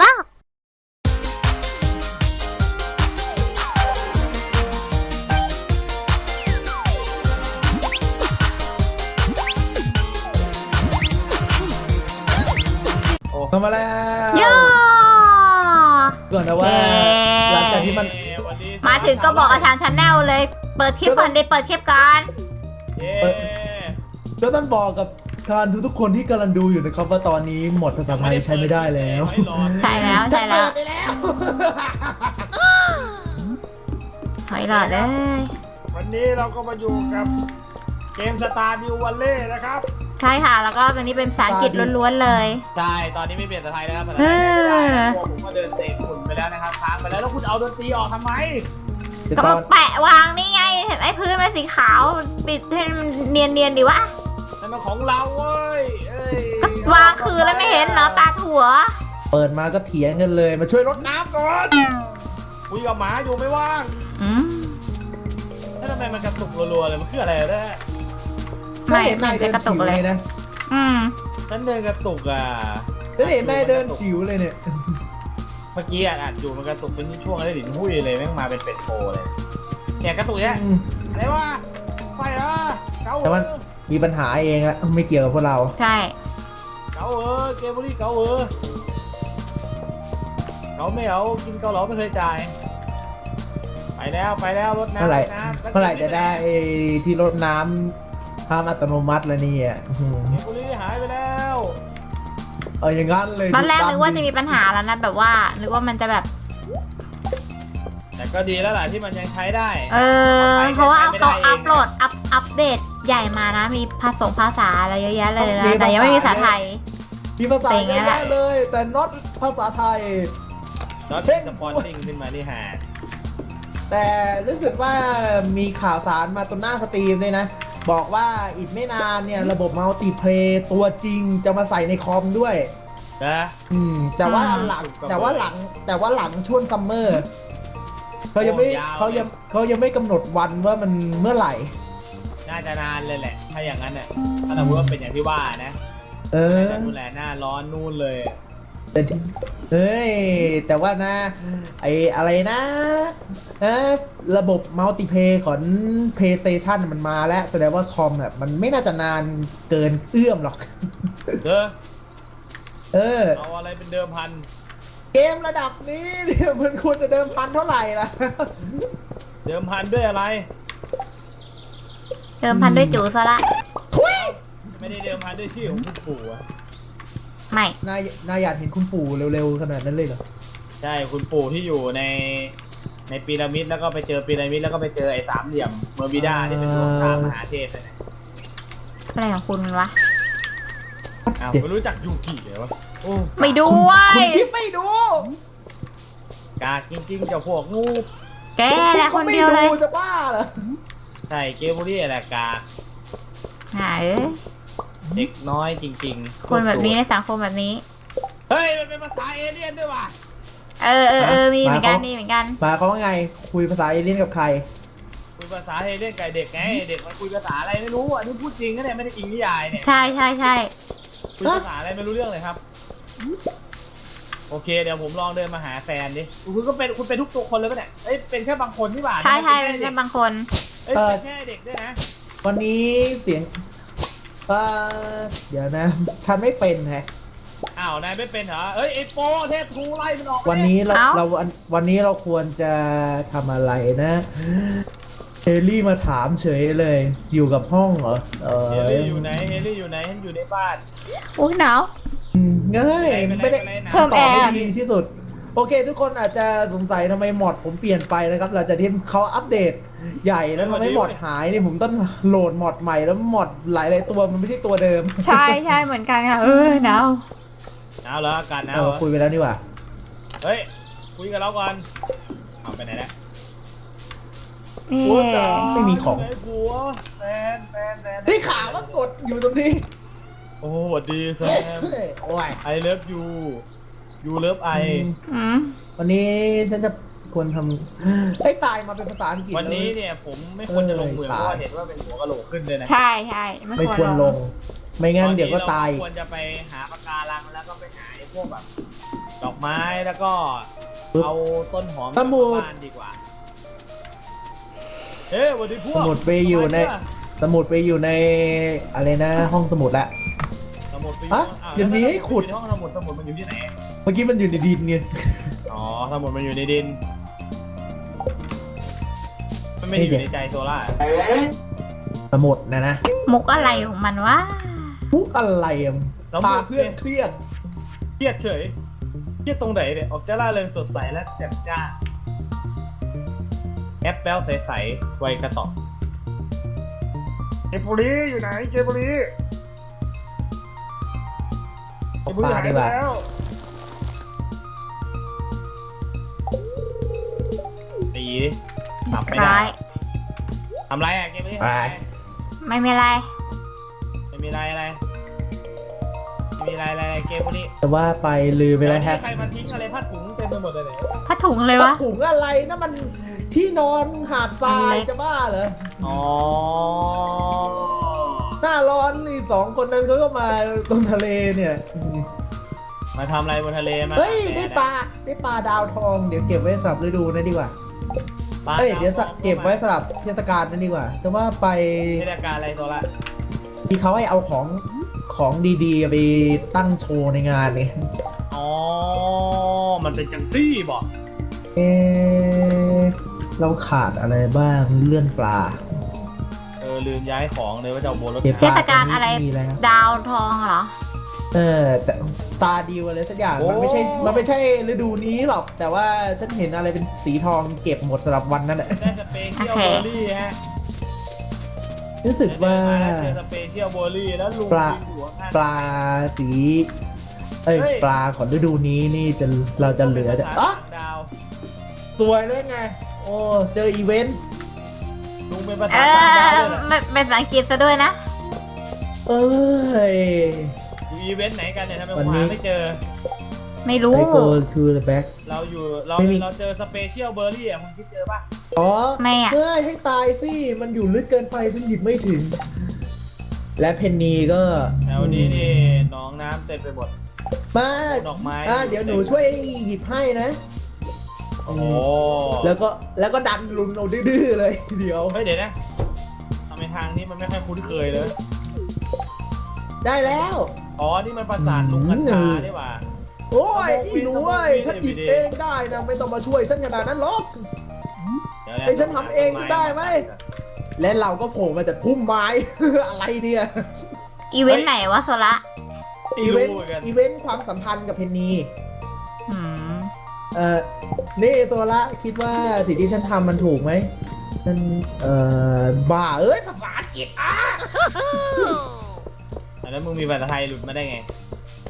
บ้าทำมาแล้วย่าก่อนนะว่าหลังจากที่มันวันนี้มาถึงก็บอกอาจารย์ชาแนลเลย เปิดคลิปก่อนดิเปิดคลิปก่อน เย้เปิดก็ต้องบอกกับ ทานทุกๆคนที่กำลังดูอยู่นะครับ ว่าตอนนี้หมดภาษาไทยใช้ไม่ได้แล้วไม่รอใช่แล้วใช่แล้วจะเปิดไปแล้วถอยหลอดเลยวันนี้เราก็มาอยู่กับเกมสตาร์ดิววันเล่นะครับ ใช่ค่ะ แล้วก็วันนี้เป็นภาษาอังกฤษล้วนๆเลย ใช่ ตอนนี้ไม่เปลี่ยนสไตล์นะครับภาษาเอไทยอไม่ได้ตัวผมก็เดินเตะฝุ่นไปแล้วนะครับค้างไปแล้วแล้วคุณเอาดนตรีออกทำไมเดี๋ยวก็ตอมานแปะวางนี่ไง เห็นไหมพื้นมันสีขาว ปิดให้มันเนียนๆดีวะนั่น มันของเราเว้ยเอ้ยก็วางคือแล้วไม่เห็นเนาะตาถั่ว เปิดมาก็เถียงกันเลย มาช่วยรดน้ำก่อนคุยกับหมาอยู่ไม่ว่างอืมแล้วทำไมมันกระตุกรัวๆเลยมันคืออะไรเนี่ยก็เห็นนายจะเดินกระตุฉิกวเลเลยยนะอืมฉันเดินกระตุกอะก็เห็นนายเดินฉิวเลยเนี่ย เมื่อกี้อะอัดอยู่มันกระตุกเป็นช่วงอะไรดินหุ้ยเลยแม่งมาเป็นเป็ดโพเลยเนี่ยกระตุกเนี่ยอืมอะไรวะไฟเหรอเกาแต่เอมันอ มีปัญหาเองละไม่เกี่ยวกับพวกเรา ใช่ เกาเออเกมบุรีเกาเออเกาไม่เอากินเกาเหลาไม่เคยจ่าย ไปแล้วไปแล้วรถน้ำเมื่อไหร่ ถน้ำเมื่อไหร่จะได้ไอ้ที่รดน้ำห้ามอัตโนมัติแล้วเนี่ยอื้อหือเกมบุรีหายไปแล้วเอออย่างงั้นเลยตอนแรกดุดันึกว่าจะมีปัญหาแล้วนะแบบว่านึกว่ามันจะแบบ แต่ก็ดีแล้วล่ะที่มันยังใช้ได้ เออ เพราะว่าไม่ได้เขาเองอัพโหลดอัพอัปเดต ใหญ่มานะมีภาษาภาษาอะไรเยอะแยะเลยนะ แต่ยังไม่มีภาษาไทย มีภาษาเป็นไงเยอะล่ะแยะเลย แต่ not ภาษาไทยน็อตเป็นสปอนซิงขึ้นมานี่หาแต่รู้สึกว่ามีข่าวสารมาตรงหน้าสตรีมด้วยนะ บอกว่าอีกไม่นานเนี่ย ระบบมัลติเพลย์ตัวจริงจะมาใส่ในคอมด้วยนะอืม แต่ว่าอืมหลังแต่ว่าหลังแต่ว่าหลังช่วงซัมเมอร์เขายังไม่เขายังเขายังไม่กำหนดวันว่ามันเมื่อไหร่ น่าจะนานเลยแหละ ถ้าอย่างนั้นน่ะถ้าสมมติว่าเป็นอย่างที่ว่านะเออจะดูแลหน้าร้อนนู่นเลย แต่ที่เฮ้ย แต่ว่านะ ไออะไรนะเอะระบบมัลติเพย์ของ PlayStation มันมาแล้ว แสดงว่าคอมแบบมันไม่น่าจะนานเกินเอื้อมหรอกเด้อเออ เอาอะไรเป็นเดิมพัน เกมระดับนี้เนี่ยมันควรจะเดิมพันเท่าไหร่ล่ะ เดิมพันด้วยอะไร เติมพันด้วยจูซะละทุยไม่ได้เดิมพันด้วยชื่อของคุณปู่อะไม่ นายนายอยากเห็นคุณปู่เร็วๆขนาดนั้นเลยเหรอใช่คุณปู่ที่อยู่ในในพีระมิดแล้วก็ไปเจอพีระมิดแล้วก็ไปเจอไอ้สามเหลี่ยมเมอร์บิด้าที่เป็นดวงตามหาเทพนั่นแหละอะไรของคุณวะ อ้าวไม่รู้จักยูกิเหรอวะโอ้ไม่ดูคุณเว้คุณยคิดไม่ดูกากจริงๆเจ้าพวกงูแกแหละคนเดียวเลย คุณจะบ้าเหรอ ใช่เกมบุรีแหละกากหาเอ้ยเด็กน้อยจริงๆคนแบบนี้ในสังคมแบบนี้ เฮ้ย มันเป็นภาษาเอเลี่ยนด้วยว่ะเออเออเออมีเหมือนกันมีเหมือนกันหมายความว่าไงคุยภาษาเอเลี่ยนกับใคร คุยภาษาเอเลี่ยนกับเด็กไงเด็กมันคุยภาษาอะไรไม่รู้อันนี้พูดจริงนะเนี่ยไม่ได้อิงนิยายเนี่ยใช่ใช่ใช่คุยภาษาอะไรไม่รู้เรื่องเลยครับ โอเคเดี๋ยวผมลองเดินมาหาแฟนดิคุณก็เป็นคุณเป็นทุกตัวคนเลยปะเนี่ยเอ้ยเป็นแค่บางคนที่บ้านใช่ใช่เป็เป็นนแค่แค่เด็กบางคน เอ้ยเอ่อเป็นแค่เด็กด้วยนะวันนี้เสียงเออเดี๋ยวนะ ฉันไม่เป็นแฮะอ้าวนายไม่เป็นเหรอเอ้ยไอ้โป้เทพทูไล่มันออกไปวันนี้เราเอ้า เราวันวันนี้เราควรจะทำอะไรนะเอลลี่มาถามเฉยเลย อยู่กับห้องเหรอเออเฮลี่อยู่ไหนเฮลี่อยู่ไหนฉันอยู่ในบ้านอุ้ยหนาวอืมง่ายไม่ไม่ได้ได้ไม่ได้เพิ่มตอบแอร์ ได้ดีที่สุด โอเค ทุกคนอาจจะสงสัยทำไมมอดผมเปลี่ยนไปนะครับหลังจากที่เขาอัปเดต ใหญ่แล้วทำให้มอดหายนี่ผมต้องโหลดมอดใหม่แล้วมอดหลายๆตัวมันไม่ใช่ตัวเดิมใช่ใช่เหมือนกันค่ะ เออหนาวหนาวเหรออากาศหนาวเอเหรออคุยไปแล้วนี่หว่าเฮ้ยคุยกับเราก่อนเอาไปไหนแล้วนี่ผัวจ๋าไม่มีของไหนผัวแฟนแฟนแฟนได้ข่าวว่ากดอยู่ตรงนี้ โอ้สวัสดีแซมโอ้ย I love you you love I อืมวันนี้ฉันจะ ควรทำให้ตายมาเป็นภาษาอังกฤษวันนี้เลย เนี่ยผมไม่ควรจะลงเหมืองเออเพราะว่าเห็นว่าเป็นหัวกะโหลกขึ้นเลยนะใช่ใช่ไม่ไม่คคววรรลลงงไม่งั้นเดี๋ยวก็ตายตอนนี้เรควรจะไปหาปะการังแล้วก็ไปหาไอ้พวกแบบดอกไม้แล้วก็ปึ๊บเอาต้นหอมสมุดกลับบ้านดีกว่าเฮ้ยวันนี้พวกสมุดไปอยู่ใน ทำไมเยสมุดไปอยู่ในอะไรนะ ห้องสมุดละ สมุดไปฮะอ้าวยังมีแล้วให้ขุดสมุอยู่ในห้องสมุดสมุดมันอยู่ที่ไหนเมื่อกี้มันอยู่ในดินไงอ๋อสมุดมันอยู่ในดินมัน ไม่ได้อยู่ในใจโซล่าสมุดนะนะมุกอะไรของมันวะมุกอะไรอะสมุดพาเพื่อนเครียดเครียดเฉยเครียดตรงไหนเนี่ยออกจะล่าเริงสดใสและแจ่มจ้า แอปแป้วใสๆไวกระต่อกเจบุรีอยู่ไหนเจบุรีตกปลาดีกว่าแล้วตีดิ ทำไม่ได้ร้ายทำไรอะเกมนี้ไปไม่มีอะไร ไม่มีอะไรอะไรไม่มีอะไรอะไรเกมพวกนี้แต่ว่าไปลืมไปแล้วเดี๋ฮะยวนี้ใครมาทิ้งอะไรผ้าถุงเต็มไปหมดเลยเนี่ยผ้าถุงเลยวะถุงอะไรนะมันที่นอนหาดทราอันยเล็กจะบ้าเหรออ๋อหน้าร้อนนี่สองคนนั้นเขาก็มาตรงทะเลเนี่ยมาทำอะไรบนทะเลมาเฮ้ยแดได้ดปลาได้ปลาดาวทองเดี๋ยวเก็บไว้สำหรับฤดูนั้นดีกว่า ปลาเอ้ยเดี๋ยวสะดาทองเก็บไว้สำหรับเทศกาลนั้นดีกว่า จะว่าไปเทศกาลอะไรตัวละที่เขาให้เอาของของดีๆ ไปตั้งโชว์ในงานเนี่ยอ๋อ มันเป็นจังซี่บอกเอ๊ะเราขาดอะไรบ้างเลื่อนปลา เออลืมย้ายของเลยว่าจะเอาโบนรถเก็บ เทศกาลอะไร มีอะไรครับดาวทองเหรอ เออแต่ส ตาร์ดิวอะไรสักอย่าง มันไม่ใช่ มันไม่ใช่ฤดูนี้หรอก แต่ว่าฉันเห็นอะไรเป็นสีทองเก็บหมดสำหรับวันนั้นแหละ ได้สเปเชียลโอเคเบอร์รี่ฮะรู้สึกว่าเจอสเปเชียลเบอร์รี่แล้วลุงปลามีหัวข้างปลาสี เอ้ยเฮ้ยปลาของฤดูนี้นี่จะเราจะเหลือแต่ภาอ๋อษาต่างดาวสวยเลยไง โอ้เจออีเวนต์ลุงเป็นภาเอษาต่างดาวอด้วยเหรอไม่เป็นภาษาอังกฤษซะด้วยนะ เอ้ย อยู่อีเวนต์ไหนกันเนี่ยทำไมวัผนมนี้หาไม่เจอ ไม่รู้ไอ go to the back เราอยู่เราไม่มี เราเจอสเปเชียลเบอร์รี่อะคุณคิดเจอปะอ๋อไม่อะ เฮ้ยให้ตายสิ มันอยู่ลึกเกินไปฉันหยิบไม่ถึง และเพนนีก็แถวนี้นี่หน้องน้ำเต็มไปหมด มาดอกไม้ อะเดี๋ยวหนูช่วยหยิบให้นะ โอ้โหแล้วก็แล้วก็ดันลุนเอาดื้อๆเลย เดี๋ยว เฮ้ยเดี๋ยวนะทำไมทางนี้มันไม่ค่อยคุ้นเคยเลยได้แล้ว อ๋อ นี่มันประสานลุงกัญชานี่หว่าโอ้ยสมองอีหนูเว้ยวินฉันหยิบสมองวินเองได้นะไม่ต้องมาช่วยฉันขนาดนั้นหรอกเดี๋ยวะไอ้ฉันทำเองได้ไหม และเราก็โผล่มาจากพุ่มไม้ อะไรเนี่ย อีเวนต์ไหนวะโซละไม่อีเวรู้นต์เหมือนกันอีเวนต์ความสัมพันธ์กับเพนนีอืมเอ่อนี่โซละคิดว่าสิ่งที่ฉันทำมันถูกไหมฉันเอ่อบ้าเอ้ยภาษาอังกฤษอะ แล้วมึงมีภาษาไทยหลุดมาได้ไง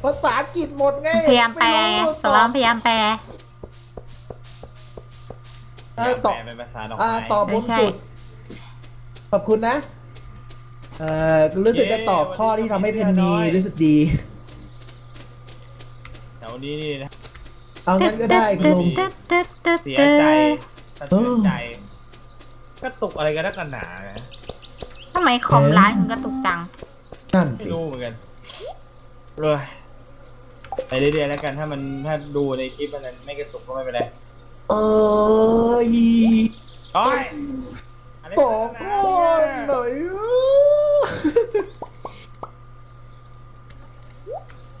ภาษาอังกฤษหมดไงพยายามแปลไรู้โซละพยายามแปล เออตอบแปลเป็นภาษาดอกอ่าไม้ตอบบนใช่สุด ขอบคุณนะ เอ่อรู้สึกจะตอบข้อที่ทำให้เพนนีรู้สึกดี แถวนี้นี่นะ เอางั้นก็ได้คุณลุงตึ๊ดตึ๊ดตึ๊ดเสียตึ๊ใจดสะเทือนใจกระตุกอะไรกันนักกันหนานะ ทำไมคอมร้านถึงกระตุกจัง นั่นไม่สิ รู้เหมือนกันเลยไปเรื่อยๆแล้วกันถ้ามันถ้าดูในคลิปมันไม่กระตุกก็ไม่เป็นไรเอ้ยโอ้ยอะไรขกัอนนักโทหนาษเนี่ยหน่อย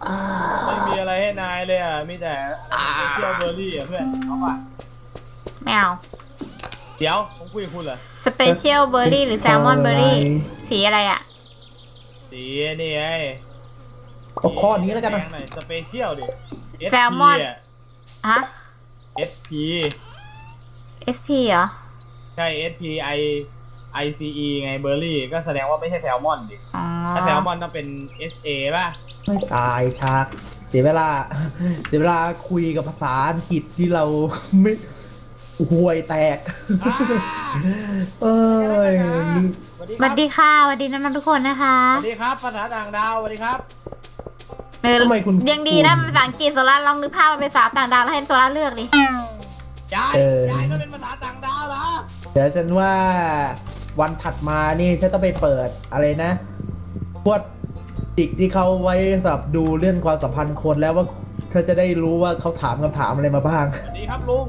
อ่าไม่มีอะไรให้นายเลยอะมีแต่เชียลเบอร์รี่อะเพื่อนเอาป่ะไม่เอาเดี๋ยวผมคุยกับคุณเหรอสเปเชียลเบอร์รี่หรือแซลมอนเบอร์รี่ สีอะไรอะ สีนี่ไงเอาข้อนี้แล้วกันนะหน่อยสเปเชียลดิแซลมอนะ ฮะ SP SP เหรอ ใช่ SP I I C E ไงเบอร์รี่ ก็แสดงว่าไม่ใช่แซลมอนดิ อ๋อถ้าแซลมอนต้องเป็น S A ป่ะ ไม่ตายชากเสียเวลา เสียเวลาคุยกับภาษาอังกฤษที่เราไม่ห่วยแตกอ่าเอ้ยส วัสดีสครัวับสดีค่ะสวัสดีน้องๆทุกคนนะคะสวัสดีครับภาษาต่างดาวสวัสดีครับ เออทำไมคุณยังดีนะเป็นภาษาอังกฤษโซล่าลองนึกภาพมันเป็นภาษาต่างดาวแล้วให้โซล่าเลือกดิยาย เออ ยายก็เป็นภาษาต่างดาวเหรอ เดี๋ยวฉันว่าวันถัดมานี่ฉันต้องไปเปิดอะไรนะ พวกดิกที่เขาไว้สำหรับดูเรื่องความสัมพันธ์คนแล้วว่าเธอจะได้รู้ว่าเขาถามคำถามอะไรมาบ้าง สวัสดีครับลุง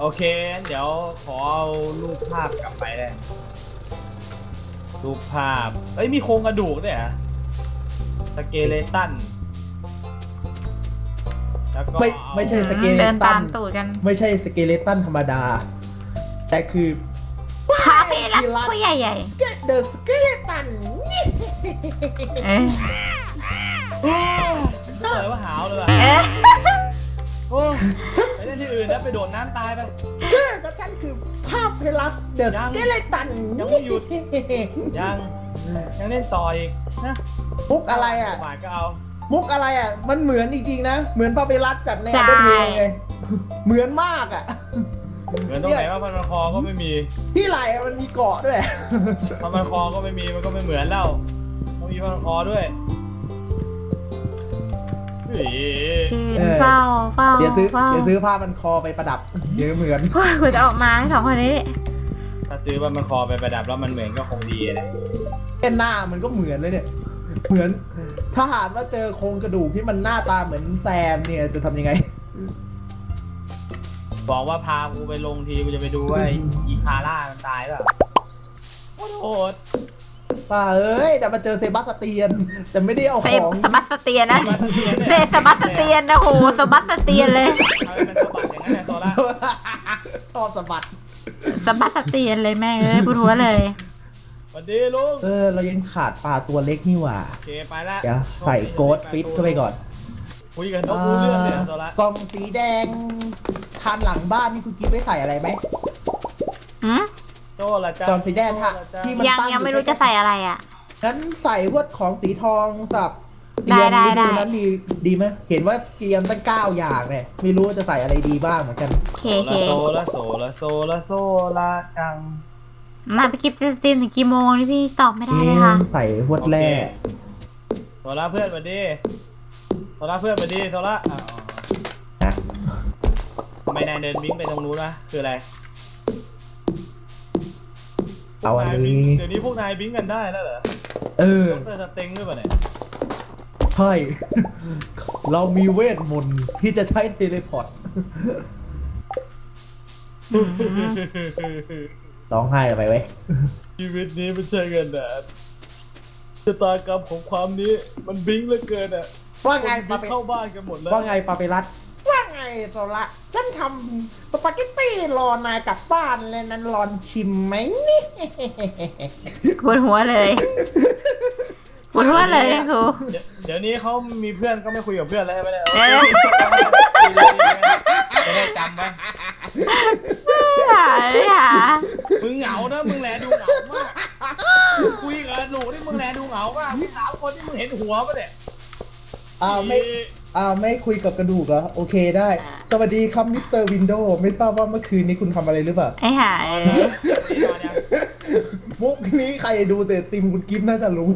โอเคงั้นเดี๋ยวขอเอารูปภาพกลับไปเลย รูปภาพ เอ้ยมีโครงกระดูกด้วยเหรอสเกเลตัน แล้วก็ไม่อาไม่ใช่ สเกเลเดินตัตานมตูดกันไม่ใช่สเกเลตันธรรมดา แต่คือพาเพลักพี่รัฐผู้ใหญ่ใหญ่เดอะสเกเลตันๆเอ๊ะไม่เลยว่าหาวเลยว่ะเอ๊ะโอ้ไปเล่น ที่อื่นแล้วไปโดดน้ำตายไปเชื่อกับฉันคือภาพเพลัสเดอะยัสงเกเลตันยังไม่หยุด ยัง ยังเล่นต่ออีกนะมุกอะไรอะ บาทก็เอา มุกอะไรอะ มันเหมือนจริงๆนะ เหมือนภาพเพลัสจัดในอัลบั้มเพลงไงเหมือนมากอะ เหมือนตรงไหนว่าพันมันคอก็ไม่มี ที่ไหล่อะมันมีเกาะด้วย พันมันคอก็ไม่มีมันก็ไม่เหมือนแล้วต้องมีพันมันคอด้วย เฮ้ยยืนเฝ้าเฝ้าเดี๋ยวซื้อ เฝ้าเดี๋ยวซื้อผ้ามันคอไปประดับเดี๋ยวเหมือนเฮ้ยกูจะออกมาสองคนนี้ ถ้าซื้อพันมันคอไปประดับแล้วมันเหมือนก็คงดีนะแค่หน้ามันก็เหมือนเลยเนี่ย เหมือน ถ้าหากว่าเจอโครงกระดูกที่มันหน้าตาเหมือนแซมเนี่ยจะทำยังไง บอกว่าพากูไปลงทีกูจะไปดูว่าไอ้อีคาร่ามันตายเปล่าโคตรโหด ป้าเอ้ย แต่มาเจอเซบาสเตียน แต่ไม่ได้เอาเซของสบัสเตียนนะเซสบัสเตียนนะโหสบัสเตียนเลยเอาให้มันสะบัดอย่างนั้นแหละโซล่าชอบสะบัดสบัสเตียนเลยแม่งเอ้ยปวดหัวเลยสวัสดีลุงเออ เรายังขาดปลาตัวเล็กนี่หว่า โอเคไปละเดี๋ยวใส่โกดฟิตเข้าไปก่อนคุยกันต้องรู้เรื่องเลยอะโซล่ากล่องสีแดง ทานหลังบ้านนี่คุณกิ๊ฟไว้ใส่อะไรไหมหืม โซละจ้ากล่องสีแดงค่ะโซ่ละจ้าที่มันยังตั้งยังไม่อยู่รู้จะใส่อะไรอะ งั้นใส่พวกของสีทองสับได้เตรียมได้ฤได้นั้นดีดีไหมเห็นว่าเตรียมตั้งเก้าอย่างเนี่ยไม่รู้ว่าจะใส่อะไรดีบ้างเหมือนกัน โอเคโอเคโซละโซละโซละโซละจัง มาไปกิฟต์สตรีมถึงกี่โมงนี่พี่ตอบไม่ได้เลยค่ะ ใส่พวดแร่โซละเพื่อนสวัสดีโซละเพื่อนสวัสดีโซละอ้าวนะทำไมนายเดินบิงไปตรงนู้นวะคืออะไร เอาอันพวกยบินี้งเดี๋ยวนี้พวกนายบิงกันได้แล้วเหรอเออดรสเต็งหรือเปล่าเนี่ยใช่ เรามีเวทมนต์ที่จะใช้เทเลพอร์ตร้องไห้ไปไว้ยชีวิตนี้ไม่ใช่เงินแดดชะตากรรมของความนี้มันบิงเหลือเกินอะว่าไงคนบิปางเปเข้าบ้านกันหมดแล้วว่าไงปาเปรัตว่าไง โซละฉันทำสปาเกตตี้รอนายกลับบ้านเลยนั้นรอนชิมไหมนี่ปวดหัวเลยปวดหัวเลยครูเดี๋ยวเดี๋ยวนี้เขามีเพื่อนก็ไม่คุยกับเพื่อนแล้วใช่ไหมเนี่ยเอ๊ะจะได้จำไหมหาเลยหามึงเหงานะมึงแลดูเหงามากคุยกับหนูนี่มึงแลดูเหงามากพี่สาวคนที่มึงเห็นหัวปะเนี่ยอ้าวไม่ อ้าวไม่คุยกับกระดูกเหรอโอเคได้ สวัสดีครับมิสเตอร์วินโดว์ไม่ทราบว่าเมื่อคืนนี้คุณทำอะไรหรือเปล่าไอ้หาเอ้ยนี่นอนยังมุกนี้ใครดูแต่ซิมคุณกิฟน่าจะรู้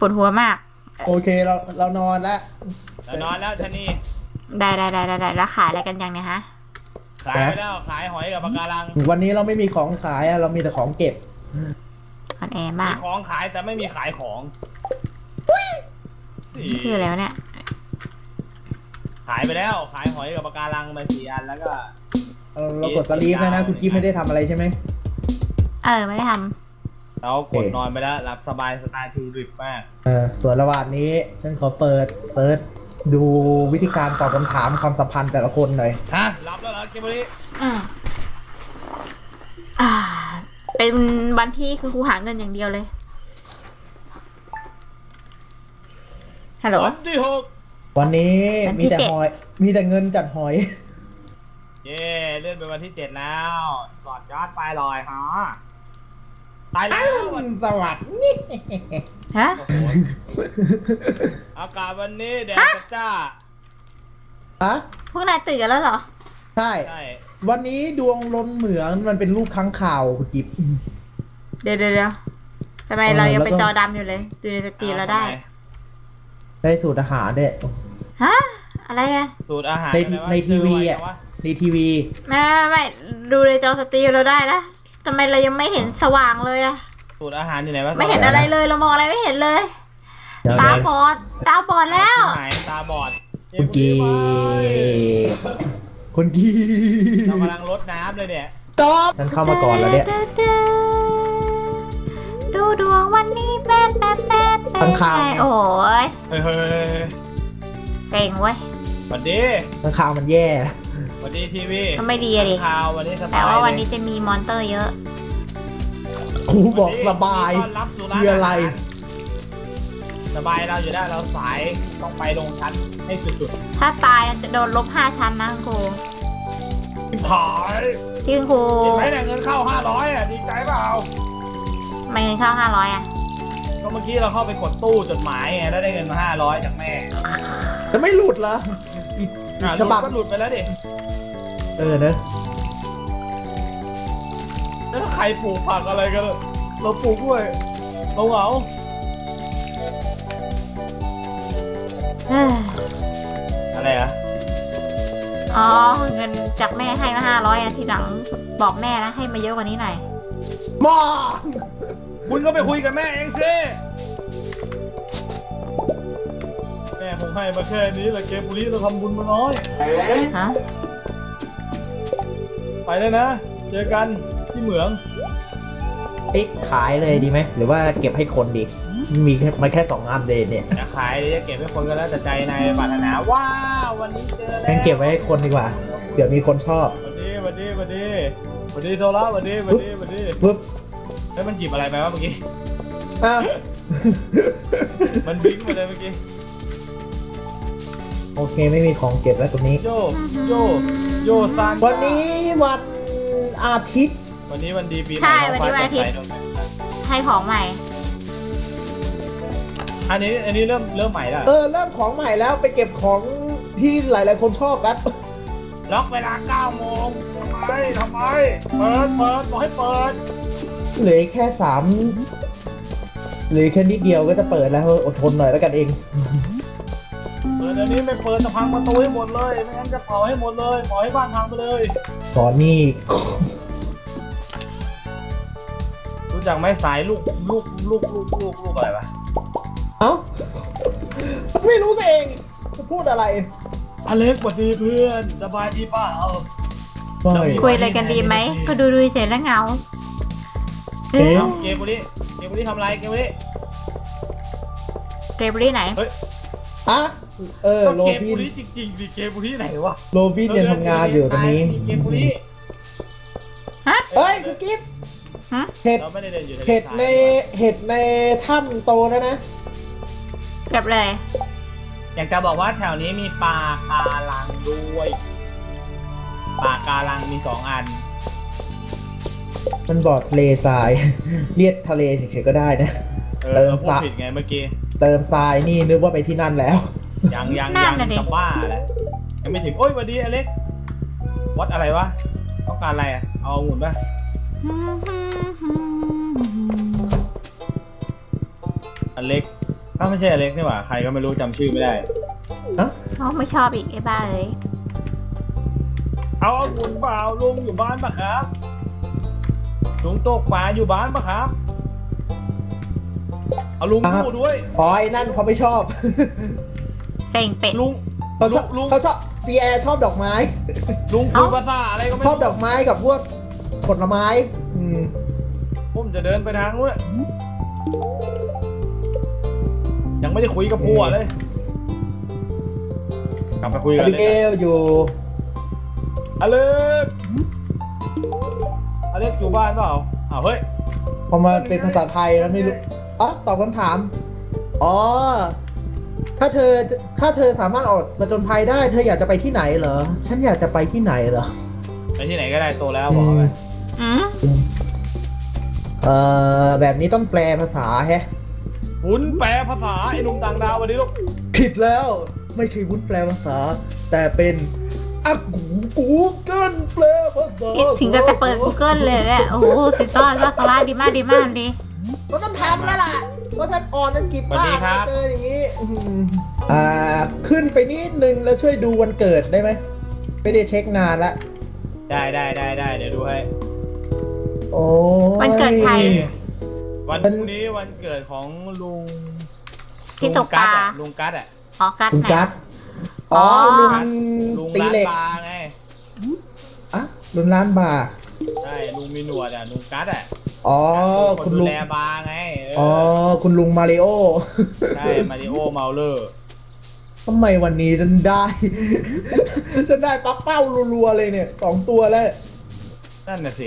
ปวดหัวมาก โอเคเราเรานอนแล้วแล้วนอนแล้วชะนีได้ได้ได้ได้ได้แล้วขายอะไรกันยังเนี่ยฮะ ขายไปแล้วขายหอยกับปะการังวันนี้เราไม่มีของขายอะเรามีแต่ของเก็บคอนแอร์มีมากของขายแต่ไม่มีขายของนี่คืออะไรวะเนี่ย ขายไปแล้ว ขายหอยกับปะการังไปสี่อันแล้วก็เออเรากดสลีปแล้วนะคุณกิฟไม่ได้ทำอะไรใช่ไหม เออ ไม่ได้ทเรากดนอนไปแล้วหลับสบายสไตล์ทูริปมาก เออส่วนระหว่างนี้ ฉันขอเปิดเซิร์ชดูวิธีการตอบคำถามความสัมพันธ์แต่ละคนหน่อย ฮะหลับแล้วเหรอเกมบุรีำอืมอ่า เป็นวันที่คือครูหาเงินอย่างเดียวเลยฮัลโหลวันที่หก วันนี้วันมีที่แต่เจ็ด หอย มีแต่เงินจัดหอย เย่เลื่อนเป็นวันที่เจ็ดแล้ว สอดยอดไปลอยฮะตายแล้ววันสวัสดีนี่ฮะ โอ้โหอากาศวันนี้แดดจัดจ้าอะพวกนายตื่นกันแล้วเหรอ ใช่ ใช่วันนี้ดวงล้นเหมืองมันเป็นรูปค้างข่าวคุณกิฟ เดี๋ยวเดี๋ยวเดี๋ยวทำไมเออเรายังเป็นแล้วก็ จอดำอยู่เลย ดูในสตรีมเราได้ ได้สูตรอาหารด้วย ฮะ อะไรอะสูตรอาหารในอะไรวะในทีวีอะเจไจังวในทีวี ไม่ไม่ไม่ดูในจอสตรีมเราได้นะทำไมเรายังไม่เห็นสว่างเลยอะสูตรอาหารอยู่ไหนวะไม่เห็นอะไรเลยเรามองอะไรไม่เห็นเลย เดี๋ยวตาเดี๋ยวบอดตาบอดแล้ว หายตาบอดเกคุณมกีบุรีไปคุณกีเรากำลังรดน้ำเลยเนี่ยจอบฉันเข้ามาก่อนแล้วเนี่ยดู ดวงวันนี้แป๊บแป๊บแป๊บแป๊บข้างๆไงโอ้ยเฮ้ยเฮ้ยเฮ้ยเซ็งเว้ย สวัสดีข้างข่าวมันแย่ สวัสดีทีวีก็ไม่ดีอะดิ ข่าววันนี้สบายแต่ว่าวันนี้เลยจะมีมอนเตอร์เยอะ ครูบอกสบาย ต้อนรับสู่ร้านคืออะไราหาสบายเราอยู่ได้เราสายต้องไปลงชั้นให้สุดถ้าตายจะโดนลบห้าชั้นนะคุณครูๆผายที่คุณครูเห็นไหมเนี่ยเงินเข้าห้าร้อยอะดีใจเปล่า ไม่เงินเข้าห้าร้อยอะ ก็เมื่อกี้เราเข้าไปกดตู้จดหมายไงแล้วได้เงินมาห้าร้อยจากแม่จะไม่หลุดเหรออีกอะหฉลุดบับ ก็หลุดไปแล้วดิเออเนอะแล้วถ้าใครปลูกผักอะไรกันอะเราปลูกด้วยเราเหงาเอ้ยอะไรอะอ๋อ เงินจากแม่ให้มาห้าร้อยอะทีหลังบอกแม่นะให้มาเยอะกว่านี้หน่อย มอ คุณก็ไปคุยกับแม่เองสิแม่คงให้มาแค่นี้แหละเกมบุรีเราทำบุญมาน้อย ฮะ ไปเลยนะ เจอกันที่เหมืองเอ๊ะขายเลยดีไหม หรือว่าเก็บให้คนดี มีแค่มาแค่สองอันเลยเนี่ยจะขายหรือจะเก็บให้คนก็แล้วแต่ใจนายปรารถนาว้าววันนี้เจอแล้วงั้นเก็บไว้ให้คนดีกว่า เดี๋ยวมีคนชอบ วันนี้วันนี้วันนี้วันนี้โทรละวันนี้วันนี้วันนี้ปึ๊บ เฮ้ยมันหยิบอะไรไปวะเมื่อกี้อ้าวมันบิ้งไปเลยเมื่อกี้ โอเคไม่มีของเก็บแล้วตรงนี้ โย โย โยซันวันนี้วันอาทิตย์ วันนี้วันดีปีใหม่ใช่ท้องวันนี้ฟ้าวันอาทิตย์แจ่มใสให้ของใหม่ อันนี้ อันนี้เริ่ม เริ่มใหม่แล้วเออเริ่มของใหม่แล้วไปเก็บของที่หลาย ๆ คนชอบแป๊บล็อกเวลา9โมงทำไมทำไม เปิด เปิดบอกให้เปิด เหลือแค่สามเหลือแค่นิดเดียวก็จะเปิดแล้วอดทนหน่อยแล้วกันเอง เปิดเดี๋ยวนี้ไม่เปิดจะพังประตูให้หมดเลย ไม่งั้นจะเผาให้หมดเลยเผาให้บ้านพังไปเลยตอนนี้รู้จักไหมสายลูกลูกลูกลูกลูกลูกอะไรปะเอ้าไม่รู้ตัวเองจะพูดอะไรอเล็กสวัสดีเพื่อนสบายดีเปล่าไม่คุยอะไรกันดีไหมก็ดูดูเฉยๆแล้วเหงา เอเอ๊ะอเกมบุรีเกมบุรีทำไรเกมบุรีเกมรี่ไหนเฮ้ยอะเออก็โรเกมบิบุนรีจริงๆดิเกมบุรีไหนวะโรบินยังทำงานอยู่ตอนนี้เกมบุรีเฮ้ยคุณกิ๊ฟฮะ เห็ดเราไม่ได้เดินอยู่เห็ดในเห็ดในถ้ำโตแล้วนะเก็บเลยอยากจะบอกว่าแถวนี้มีปลาการังด้วยปลาการังมีสองอัน มันบอกทะเลทราย เรียกทะเลเฉยๆก็ได้นะ เอเติอมเราพูดสระผิดไงเมื่อกี้ เติมทรายนี่นึกว่าไปที่นั่นแล้ว ยังยังนั่ยันงน่ะดิ จะบ้าแหละยังไม่ถึง โอ้ยสวัสดีอเล็ก วัดอะไรวะ ต้องการอะไรอะเอาองุ่นปะอเล็กถ้าไม่ใช่อเล็กนี่หว่า ใครก็ไม่รู้จำชื่อไม่ได้ เขาไม่ชอบอีกไอ้บ้าเอ้ยเอาองุ่นเปล่าลุงอยู่บ้านปะครับ ลุงตกปลาอยู่บ้านปะครับ เอาลุงครับพูดด้วย อ๋อไอ้นั่นเขาไม่ชอบ เซ็งเป็ด ลุง เขาชอบลุง เขาชอบพีแอร์ชอบดอกไม้ ลุงคุยเอ้า ภาษาอะไรก็ไม่ชอบรู้ดอกไม้กับพวกผลไม้ อืมผมจะเดินไปทางนู้นยังไม่ได้คุยกับผัวเลย กลับไปคุยกัอานบิเกลอยู่อเล็ก อเล็กอยู่บ้านเปล่าอ้าวเฮ้ยพอมาเป็นภาษาไทยแล้วไม่รู้อ๋อตอบคำถาม อ๋อ ถ้าเธอถ้าเธอสามารถออกมาจนภัยได้ เธออยากจะไปที่ไหนเหรอ ฉันอยากจะไปที่ไหนเหรอ ไปที่ไหนก็ได้โตแล้วบอกเขาไปอืมเอ่อแบบนี้ต้องแปลภาษาแฮะหุนแปลภาษาไอ้หนุ่มต่างดาววันนี้ลูกผิดแล้ว ไม่ใช่วุ้นแปลภาษา แต่เป็นอากูกู เกิลแปลภาษาคิดถึงก็จะเปิด Google เลยแหละ โอ้โหสุดยอดว่าสลาดีมากดีมากดีก็ต้องทำแล้วล่ะเพราะฉันอ่อนอังกฤษมากเจออย่างนี้อื้อหืออ่าขึ้นไปนิดนึงแล้วช่วยดูวันเกิดได้ไหมไม่ได้เช็คนานละ ได้ได้ได้ได้เดี๋ยวดูให้โอ้ยวันเกิดใคร วันพรุ่งนี้วันเกิดของลุงที่ตกปลาลุงกัดอะอ๋อกัดคุณไหนกัสอ๋ออ๋อลุงลุงตีร้านเหล็กบาร์ไงอะ ลุงร้านบาร์ใช่ลุงมีหนวดอะลุงกัสอะอ๋อคคุนณดูลุงแลบาร์ไงเอ๋อ คุณลุงมาริโอใช่มาริโอเมาเลอร์ทำไมวันนี้ฉันได้ ฉันได้ปั๊บเป้ารัวๆเลยเนี่ยสองตัวแล้วนั่นน่ะสิ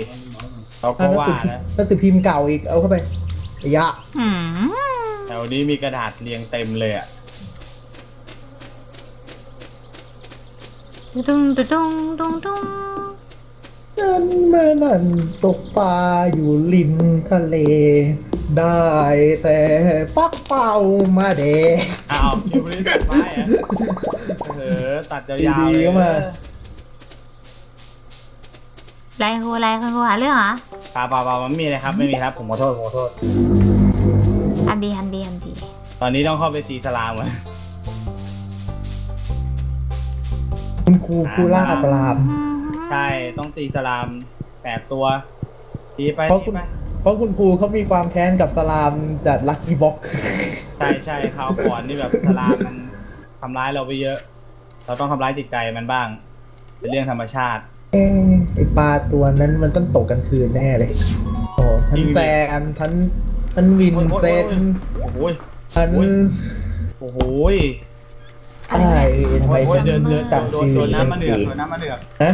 เราก็อะหนังว่าสือพิมนะพ์หนังสือพิมพ์เก่าอีก เอาเข้าไประยะ หืมแถวนี้มีกระดาษเรียงเต็มเลยอะตุ้งตุ้งตุ้งตุ้งตุ้งฉั นแม่นั่นตกปลาอยู่ริมทะเล ได้แต่ปักเป้ามาเดกอ้าวคิวรีตัดไม้อะเออตัดยาวๆดีเลยๆก็มาอะไรครูอะไรคุณครูหาเรื่องเหรอปาปาปามันมีอะไรครับ ไม่มีครับ ผมขอโทษผมขอโทษ ทำดีทำดีทำดีตอนนี้ต้องเข้าไปตีสลามก่อน คุณครูผู้ล่าอัสลาม ใช่ ต้องตีสลาม แปดตัวตีไปเพราะตีคุณไปเพราะคุณครูเขามีความแค้นกับสลามจากลักกี้บ็อกใช่ใช่คราวก่อนนี่แบบสลามมันทำร้ายเราไปเยอะ เราต้องทำร้ายจิตใจมันบ้าง เป็นเรื่องธรรมชาติ เอ้ไอปลาตัวนั้นมันต้องตกกลางคืนแน่เลยโอ้ทันแซนทันทันวินเซนโอ้โหยทันโอ้ยโอ้โหยไอ้ทำไมโอ้ยฉันเดินเดินจำโดนชื่อโดนน้ำมาเหนือกผิดโดนน้ำมาเหนือกฮะ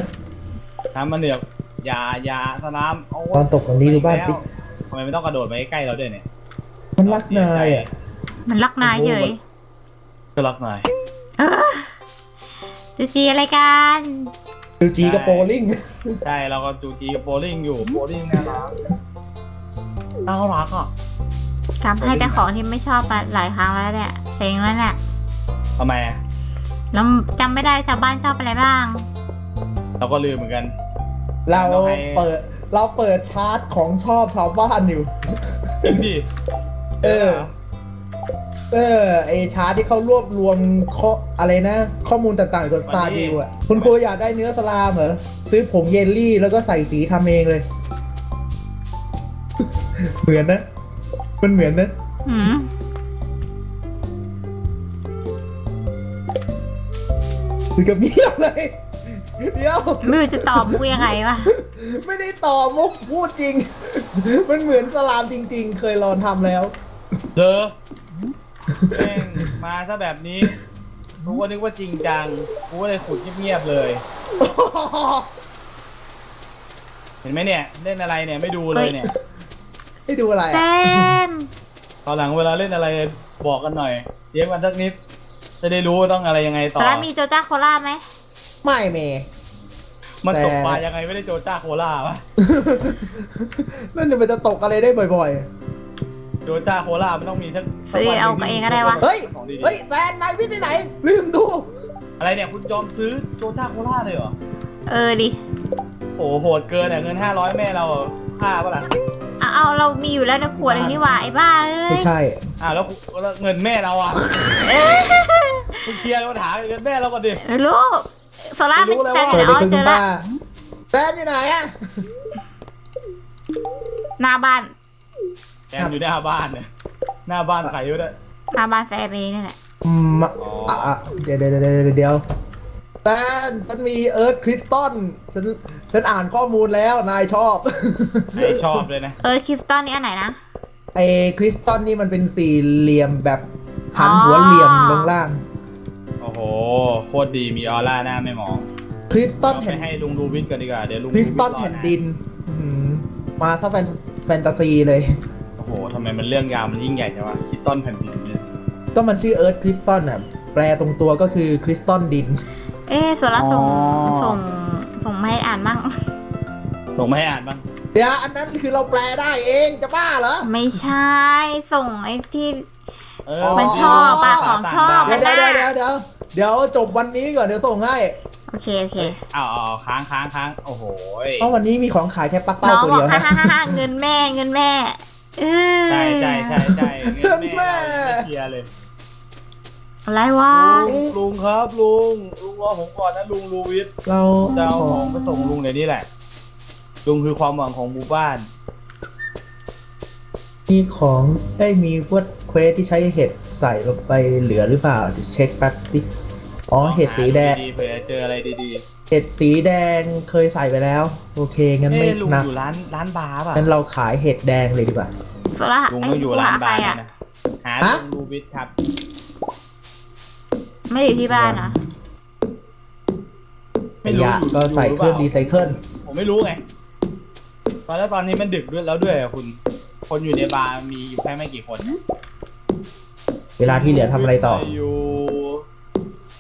น้ำมาเหนือก อย่าอย่าสลามโยตอนตกตรงนี้ดูบ้างสิทำไมไม่ต้องกระโดดมาใกล้ๆเราด้วยเนี่ยมันรักนายอะ มันรักนายเฉยก็รักหน่อยเออจูจีอะไรกัน ดูจีกับโปลิงใช่เราก็จูจีกับโบลิ่งอยู่โบลิ่งน่ารักน่ารักอะทำให้เจ้าของที่ไม่ชอบมาหลายครั้งแล้วเนี่ยเซ็งแล้วเนี่ยทำไมอะแล้วจำไม่ได้ชาวบ้านชอบอะไรบ้าง เราก็ลืมเหมือนกัน เราเราให้เปิดเราเปิดชาร์ตของชอบชาวบ้านอยู่จริงดิเออ เออไอชาร์ตที่เขารวบรวมข้ออะไรนะ ข้อมูลต่างๆกับสตาร์ดิวอะ คุณครูอยากได้เนื้อสลามเหรอ ซื้อผงเยลลี่แล้วก็ใส่สีทำเองเลย เหมือนนะ มันเหมือนนะหืมคือกับเงียบเลย เดี๋ยว ไม่รู้จะตอบมุกยังไงวะไม่ได้ต่อมุกพูดจริง มันเหมือนสลามจริง ๆ เคยลองทำแล้วเธอแม่งมาซะแบบนี้ กูก็นึกว่าจริงจัง กูก็เลยขุดเงียบๆเลย เห็นไหมเนี่ย เล่นอะไรเนี่ยไม่ดูเลยเนี่ย ให้ดูอะไรเต้อะนตอนหลังเวลาเล่นอะไรบอกกันหน่อยเลี้ยงกันสักนิด จะได้รู้ว่าต้องอะไรยังไงต่อ สาระมีโจจ้าโคล่าไหม ไม่เมมันแต่ตกปลายังไงไม่ได้โจจ้าโคล่าวะนั่นเดี๋ยวมันจะตกอะไรได้บ่อยโจจ้าโคล่ามันต้องมีทั้งซื้อเอาเองก็ได้วะๆเฮ้ยของดีๆเฮ้ยแซนนายวิ่งไปไหน ลืมดู อะไรเนี่ยคุณยอมซื้อโจจ้าโคล่าเลยเหรอ เออดิ โอ้โหโหดเกินอะเงินห้าร้อยแม่เราอะค่าปะล่ะเอาเอาเรามีอยู่แล้วในขวดเองนี่หว่าไอ้บ้าเอ้ย ไม่ใช่อ้าวแล้วกูแล้วเงินแม่เราอะคุณเคลียร์ปัญหาเงินแม่เราก่อนดิเออลูก โซล่าไม่มันรู้เลยแซนว่าอยู่เปิดไหนไปอ๋อคือเจคุอณละป้าแซนอยู่ไหนอะหน้าบ้านแกมอยู่หน้าบ้านเนี่ยหน้าบ้านใครอยู่เนี่ยหน้าบ้านแซนเองนี่แหละอืมอะอ๋ออะอะเดี๋ยวเดี๋ยวเดี๋ยวเดี๋ยวเดี๋ยวแซนมันมีเอิร์ธคริสตัลฉันฉันอ่านข้อมูลแล้วนายชอบไหนชอบเลยนะเออคริสตัลนี่อันไหนนะไอ้คริสตัลนี่มันเป็นสี่เหลี่ยมแบบหันหัวเหลี่ยมลงล่างโอ้โห โคตรดีมีออร่าหน้าไม่มองคริสตัลเอาแผ่ไปนให้ลุงดูวิทย์กันดีกว่าเดี๋ยวลุงคริสตัลดูวิทย์รอแผ่นดินอื้อหือมาซะแฟนแฟนตาซีเลย โอ้โหทำไมมันเรื่องยาวมันยิ่งใหญ่จังวะคิดต้นแผ่นดินเนี่ยก็มันชื่อเอิร์ธคริสตัลอะแปลตรงตัวก็คือคริสตัลดิน เอ๊ะโซล่าส่งอ๋อส่งส่งมาให้อ่านบ้าง ส่งมาให้อ่านบ้างเดี๋ยวอันนั้นคือเราแปลได้เองจะบ้าเหรอ ไม่ใช่ ส่งไอ้ที่ เออมันชอบปะของชอบ เดี๋ยวมันเดี๋น่ายวเดี๋ยวเดี๋ยว เดี๋ยวจบวันนี้ก่อนเดี๋ยวส่งให้โอเคโอเคเอาเอาเอาค้างค้างค้างโอ้โหยเพราะวันนี้มีของขายแค่ปักเป้าน้องตัวบอเดีกยวฮ่านะฮ่าฮ่าฮ่าเงินแม่เงินแม่เออใช่ใช่ใช่ใช่เงินแม่เราไม่เคลียร์เลยอะไรวะลุงลุงครับลุงลุงรอผมก่อนนะลุงลูวิทย์เราจะเอาของไปส่งลุงในนี้แหละลุงคือความหวังของหมู่บ้าน มีของได้ยมีพวกเควสที่ใช้เห็ดใส่ลงไปเหลือหรือเปล่าเดี๋ยวเช็คแป๊บสิอ๋อเห็ดสีแดงดีๆเผื่อเจออะไรดีเห็ดสีแดงเคยใส่ไปแล้ว โอเคๆงั้นไม่เอ้ยลุงนักอยู่ร้านร้านบาร์ป่ะงั้นเราขายเห็ดแดงเลยดีกว่า โซล่าลุงเอ้ก็ยอยู่กูร้านหาใครบาร์อะเนี่ยนะหาฮะ ลุงรูบิสครับ ไม่ได้อยู่ที่บ้านนะขยะก็ใส่เครื่องรีไซเคิลผมไม่รู้ไงตอนแล้วตอนนี้มันดึกด้วยแล้วด้วยอะคุณ คนอยู่ในบาร์มีอยู่แค่ไม่กี่คนเวลาที่เหลือทำอะไรต่อม่อยู่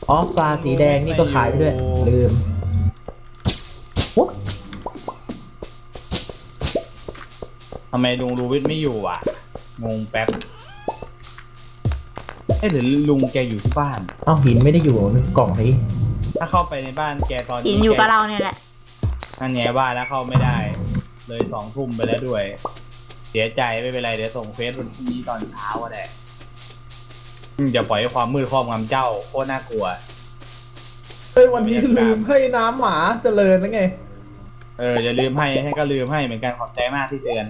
อ๋อปลาสีแดงนี่ก็ขายไปด้วย ลืมวุ๊บทำไมลุงรูบิสไม่อยู่อะ งงแป๊บเอ๊ะหรือลุงแกอยู่ที่บ้าน เอ้าหินไม่ได้อยู่ในกล่องนี้ถ้าเข้าไปในบ้านแกตอนหินอยู่กับเราเนี่ยแหละ นั่นไงว่าแล้วเข้าไม่ได้ เลยสองทุ่มไปแล้วด้วย เสียใจไม่เป็นไรเดี๋ยวส่งเฟซวันพรุ่งนี้ตอนเช้าก็ได้อืมอย่าปล่อยให้ความมืดครอบงำเจ้าโคตรน่ากลัว เอ้ยวันนี้ลืมให้น้ำหมาเจริญนะไง เอออย่าลืมให้ให้ก็ลืมให้เหมือนกันขอบใจมากที่เตือน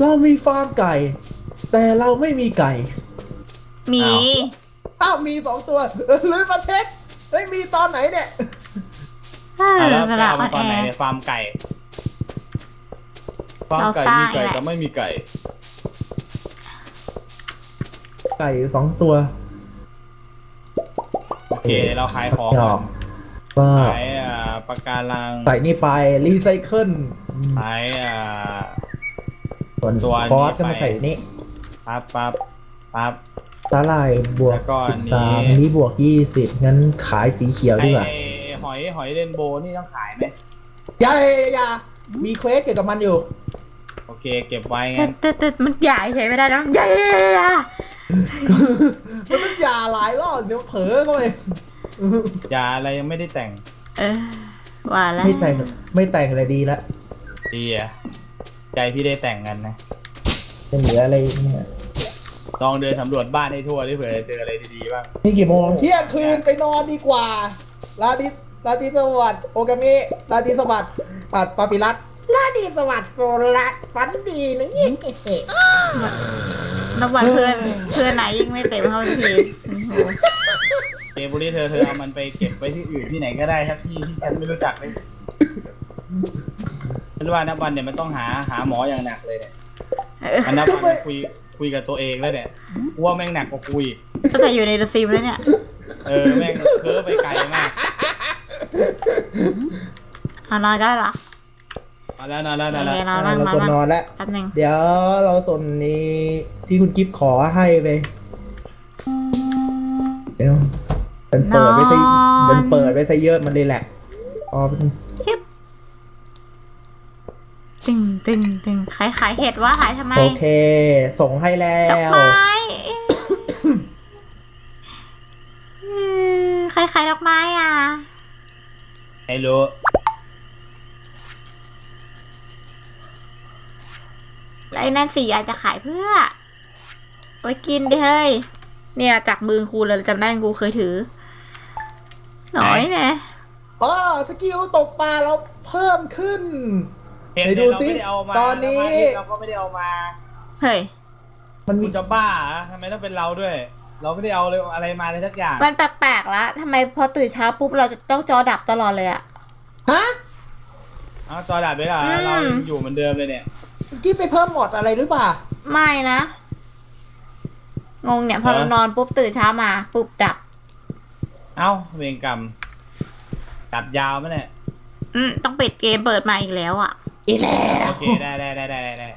เรามีฟาร์มไก่ แต่เราไม่มีไก่หมี อ้าว มีสองตัวเออลืมมาเช็คเฮ้ยมีตอนไหนเนี่ย เออเอาแล้วสไปลับเอาอมาอนตอนไหนแอร์เนี่ยฟาร์มไก่ ฟาร์มไก่เราสร้างมีไก่แหละแต่ไม่มีไก่ ไก่สองตัว โอเคเราขายของหยอกก็ขายอ่าปากการังใส่นี่ไปรีไซเคิลขายอ่าส่วนตัวนี้คอร์สก็ไปมาใส่นี่ปั๊บปั๊บปั๊บสาลายบวกแล้วก็อัสินบนี้สามนี้บวกยี่สิบงั้นขายสีเขียวไอดีกว่าไอ้หอยหอยเรนโบว์นี่ต้องขายไหมอย่าอย่าอย่ามีเควสเกี่ยวกับมันอยู่ โอเค เก็บไว้ตึ๊งั้ดนตึ๊ดตึ๊ดมันใหญ่ใช้ไม่ได้นะใหญ่มันต้องอย่าหลายรอบเดี๋ยวเผลอเข้าไปยาอะไรยังไม่ได้แต่ง เออว่าแล้วไม่แต่งไม่แต่งอะไรดีละดีอะใจพี่ได้แต่งกันนะจะเหลืออะไรเนี่ยลองเดินสำรวจบ้านให้ทั่วดิเผื่อจะเจออะไรดีๆบ้างนี่กี่โมงเที่ยงคืนไปนอนดีกว่าลาดิลาดิสวัสดิ์โอกามิลาดิสวัสดิ์ปัดปาปิรัต ลาดิสวัสดิ์โซละฝันดีนะนับวันเพื่อนเพื่อนไหนยิ่งไม่เต็มเท่าทีโอ้โหเกมบุรีเธอเธอเอามันไปเก็บไว้ที่อื่นที่ไหนก็ได้ครับที่ที่ฉันไม่รู้จักเลยฉันว่านับวันเนี่ยมันต้องหาหาหมออย่างหนักเลยเนี่ยเออมันนับวันเนี่ยคุยคุยกับตัวเองแล้วเนี่ยกูว่าแม่งหนักกว่าคุย ตั้งแต่อยู่ในเดอะซิมแล้วเนี่ย เออแม่งเพ้อไปไกลมาก เอานอนก็ได้เหรอ มาแล้วนอนแล้วนโออนแล้วเคนอนนั่งเรานอนจะนนั่งอนแล้วแป๊บหนึงเดี๋ยวเราส่วนนี้ที่คุณกิฟต์ขอให้ไปเดี๋ยวมันเปิดไว้ซะมันเปิดไว้ซะเยอะมันเลยแหละอ๋อเป็นชิบตึงตึงตึงขายขายเห็ดว่าขายทำไม โอเค ส่งให้แล้ดอกวไม้เออใครขายดอกไม้อะให้รู้ แล้วไอ้นั่นสี่อาจจะขายเพื่อไว้กินดิเฮ้ย เนี่ยจากมือครูเลยจำได้ครูเคยถือ หน่อยแน่อ๋อสกิลตกปลาเราเพิ่มขึ้นเห็นไหนเนดูยเราสิไม่ได้เอามาตอนนี้แล้วมาเห็นเราก็ไม่ได้เอามาเฮ้ยมันมีคุณจะบ้าเหรอทำไมต้องเป็นเราด้วย เราไม่ได้เอาเลยอะไรมาเลยสักอย่างมันแปลกๆแล้วทำไมพอตื่นเช้าปุ๊บเราจะต้องจอดับตลอดเลยอะฮะเอาจอดับด้วยเหรออืมเรายังอยู่เหมือนเดิมเลยเนี่ย กิฟต์ไปเพิ่มหมดอะไรหรือเปล่า ไม่นะ งงเนี่ยพอเราฮะนอนปุ๊บตื่นเช้ามา ปุ๊บดับ เอ้าเวรกรรมตัดยาวไหมเนี่ยอืมต้องปิดเกมเปิดมาอีกแล้วอะอีแล้ว โอเค ได้ได้ได้ได้ได้